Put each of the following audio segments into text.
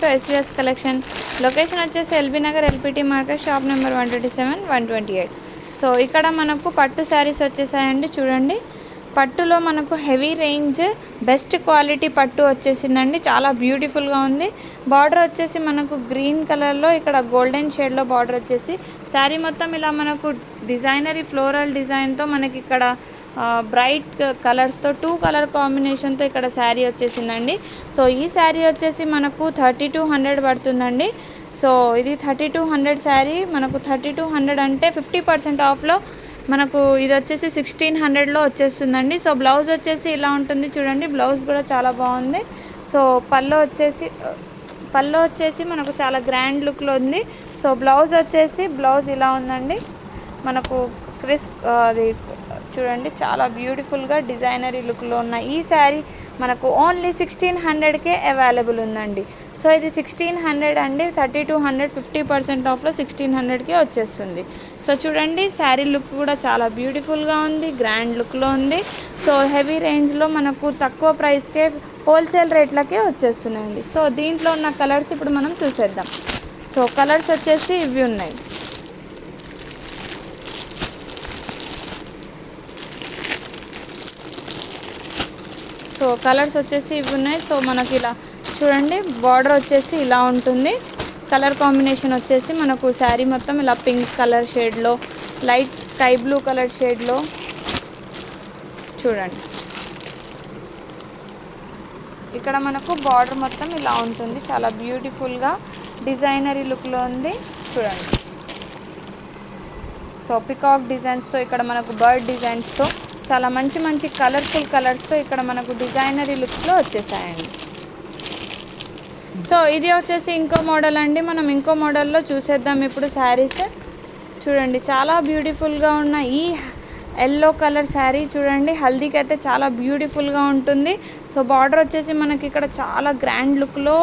To SVS collection location వచ్చేసి LB Nagar LPT market shop number one twenty seven one twenty eight so ఇక్కడ మనకు పట్టు శారీస్ వచ్చేసాయండి చూడండి. పట్టులో మనకు హెవీ రేంజ్ బెస్ట్ క్వాలిటీ పట్టు వచ్చేసిందండి. చాలా బ్యూటిఫుల్గా ఉంది. బార్డర్ వచ్చేసి మనకు గ్రీన్ కలర్లో ఇక్కడ గోల్డెన్ షేడ్లో బార్డర్ వచ్చేసి. శారీ మొత్తం ఇలా మనకు డిజైనరీ ఫ్లోరల్ డిజైన్తో మనకి ఇక్కడ బ్రైట్ కలర్స్తో టూ కలర్ కాంబినేషన్తో ఇక్కడ శారీ వచ్చేసిందండి. సో ఈ శారీ వచ్చేసి మనకు థర్టీ టూ హండ్రెడ్ పడుతుందండి. సో ఇది థర్టీ టూ హండ్రెడ్ శారీ. మనకు థర్టీ టూ హండ్రెడ్ అంటే ఫిఫ్టీ పర్సెంట్ ఆఫ్లో మనకు ఇది వచ్చేసి సిక్స్టీన్ హండ్రెడ్లో వచ్చేస్తుందండి. సో బ్లౌజ్ వచ్చేసి ఇలా ఉంటుంది చూడండి. బ్లౌజ్ కూడా చాలా బాగుంది. సో పళ్ళు వచ్చేసి పళ్ళు వచ్చేసి మనకు చాలా గ్రాండ్ లుక్లో ఉంది. సో బ్లౌజ్ వచ్చేసి బ్లౌజ్ ఇలా ఉందండి. మనకు క్రిస్ అది చూడండి చాలా బ్యూటిఫుల్గా డిజైనరీ లుక్లో ఉన్న ఈ శారీ మనకు ఓన్లీ సిక్స్టీన్ హండ్రెడ్కే అవైలబుల్ ఉందండి. సో ఇది సిక్స్టీన్ హండ్రెడ్ అండి thirty two hundred fifty percent ఆఫ్లో సిక్స్టీన్ హండ్రెడ్కే వచ్చేస్తుంది. సో చూడండి శారీ లుక్ కూడా చాలా బ్యూటిఫుల్గా ఉంది గ్రాండ్ లుక్లో ఉంది. సో హెవీ రేంజ్లో మనకు తక్కువ ప్రైస్కే హోల్సేల్ రేట్లకే వచ్చేస్తున్నాయండి. సో దీంట్లో ఉన్న కలర్స్ ఇప్పుడు మనం చూసేద్దాం. సో కలర్స్ వచ్చేసి ఇవి ఉన్నాయి. సో కలర్స్ వచ్చేసి ఇవి ఉన్నాయి. సో మనకి ఇలా చూడండి బార్డర్ వచ్చేసి ఇలా ఉంటుంది. కలర్ కాంబినేషన్ వచ్చేసి మనకు శారీ మొత్తం ఇలా పింక్ కలర్ షేడ్లో లైట్ స్కై బ్లూ కలర్ షేడ్లో చూడండి. ఇక్కడ మనకు బార్డర్ మొత్తం ఇలా ఉంటుంది. చాలా బ్యూటిఫుల్గా డిజైనరీ లుక్లో ఉంది. చూడండి. సో పికాక్ డిజైన్స్తో ఇక్కడ మనకు బర్డ్ డిజైన్స్తో చాలా మంచి మంచి కలర్ఫుల్ కలర్స్తో ఇక్కడ మనకు డిజైనరీ లుక్స్లో వచ్చేసాయండి. సో ఇది వచ్చేసి ఇంకో మోడల్ అండి. మనం ఇంకో మోడల్లో చూసేద్దాం ఇప్పుడు శారీస్. చూడండి చాలా బ్యూటిఫుల్గా ఉన్న ఈ ఎల్లో కలర్ శారీ చూడండి. హల్దీకి అయితే చాలా బ్యూటిఫుల్గా ఉంటుంది. సో బార్డర్ వచ్చేసి మనకి ఇక్కడ చాలా గ్రాండ్ లుక్లో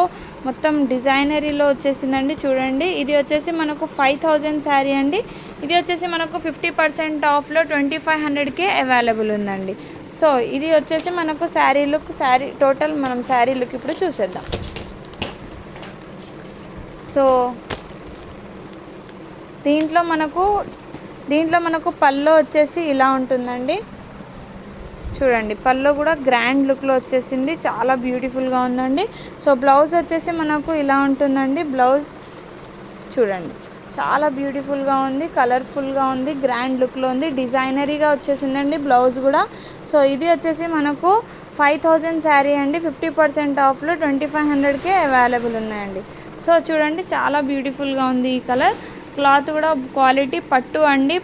మొత్తం డిజైనరీలో వచ్చేసిందండి చూడండి. ఇది వచ్చేసి మనకు ఫైవ్ థౌజండ్ శారీ అండి. ఇది వచ్చేసి మనకు ఫిఫ్టీ పర్సెంట్ ఆఫ్లో ట్వంటీ ఫైవ్ హండ్రెడ్కే అవైలబుల్ ఉందండి. సో ఇది వచ్చేసి మనకు శారీ లుక్ శారీ టోటల్ మనం శారీ లుక్ ఇప్పుడు చూసేద్దాం. సో దీంట్లో మనకు దీంట్లో మనకు పళ్ళు వచ్చేసి ఇలా ఉంటుందండి. చూడండి పళ్ళు కూడా గ్రాండ్ లుక్లో వచ్చేసింది. చాలా బ్యూటిఫుల్గా ఉందండి. సో బ్లౌజ్ వచ్చేసి మనకు ఇలా ఉంటుందండి. బ్లౌజ్ చూడండి చాలా బ్యూటిఫుల్గా ఉంది కలర్ఫుల్గా ఉంది గ్రాండ్ లుక్లో ఉంది. డిజైనరీగా వచ్చేసిందండి బ్లౌజ్ కూడా. సో ఇది వచ్చేసి మనకు ఫైవ్ థౌజండ్ శారీ అండి. ఫిఫ్టీ పర్సెంట్ ఆఫ్లో ట్వంటీ ఫైవ్ హండ్రెడ్కే అవైలబుల్ ఉన్నాయండి. సో చూడండి చాలా బ్యూటిఫుల్గా ఉంది ఈ కలర్. క్లాత్ కూడా క్వాలిటీ పట్టు అండి.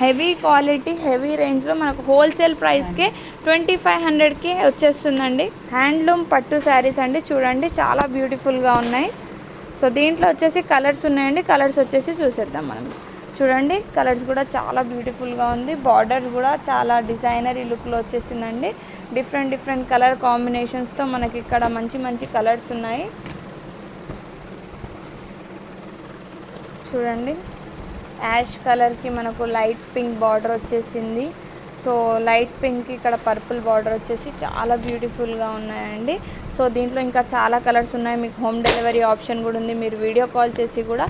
హెవీ క్వాలిటీ హెవీ రేంజ్లో మనకు హోల్సేల్ ప్రైస్కే ట్వంటీ ఫైవ్ హండ్రెడ్కి వచ్చేస్తుందండి. హ్యాండ్లూమ్ పట్టు శారీస్ అండి. చూడండి చాలా బ్యూటిఫుల్గా ఉన్నాయి. సో దీంట్లో వచ్చేసి కలర్స్ ఉన్నాయండి. కలర్స్ వచ్చేసి చూసేద్దాం మనం. చూడండి కలర్స్ కూడా చాలా బ్యూటిఫుల్గా ఉంది. బార్డర్ కూడా చాలా డిజైనరీ లుక్లో వచ్చేసిందండి. డిఫరెంట్ డిఫరెంట్ కలర్ కాంబినేషన్స్తో మనకి ఇక్కడ మంచి మంచి కలర్స్ ఉన్నాయి. చూడండి. యాష్ కలర్కి మనకు లైట్ పింక్ బార్డర్ వచ్చేసింది. సో లైట్ పింక్ ఇక్కడ పర్పుల్ బార్డర్ వచ్చేసి చాలా బ్యూటిఫుల్గా ఉన్నాయండి. సో దీంట్లో ఇంకా చాలా కలర్స్ ఉన్నాయి. మీకు హోమ్ డెలివరీ ఆప్షన్ కూడా ఉంది. మీరు వీడియో కాల్ చేసి కూడా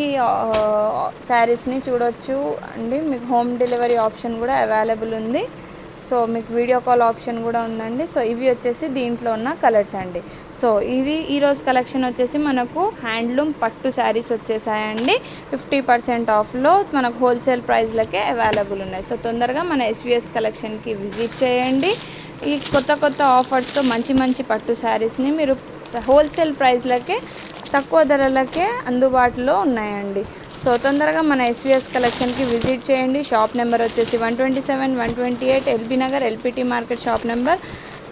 ఈ శారీస్ని చూడొచ్చు అండి. మీకు హోమ్ డెలివరీ ఆప్షన్ కూడా అవైలబుల్ ఉంది. సో మీకు వీడియో కాల్ ఆప్షన్ కూడా ఉందండి. సో ఇవి వచ్చేసి దీంట్లో ఉన్న కలర్స్ అండి. సో ఇది ఈరోజు కలెక్షన్ వచ్చేసి మనకు హ్యాండ్లూమ్ పట్టు శారీస్ వచ్చేసాయండి. ఫిఫ్టీ పర్సెంట్ ఆఫ్లో మనకు హోల్సేల్ ప్రైస్లకే అవైలబుల్ ఉన్నాయి. సో తొందరగా మన ఎస్విఎస్ కలెక్షన్కి విజిట్ చేయండి. ఈ కొత్త కొత్త ఆఫర్స్తో మంచి మంచి పట్టు శారీస్ని మీరు హోల్సేల్ ప్రైస్లకే తక్కువ ధరలకే అందుబాటులో ఉన్నాయండి. సో తొందరగా మన ఎస్విఎస్ కలెక్షన్కి విజిట్ చేయండి. షాప్ నెంబర్ వచ్చేసి one twenty seven one twenty eight LB Nagar LPT market shop number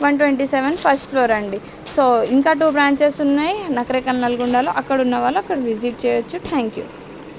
one twenty seven first floor అండి. సో ఇంకా టూ బ్రాంచెస్ ఉన్నాయి. నకరేకల్ నల్గొండలో అక్కడ ఉన్న వాళ్ళు అక్కడ విజిట్ చేయొచ్చు. Thank you.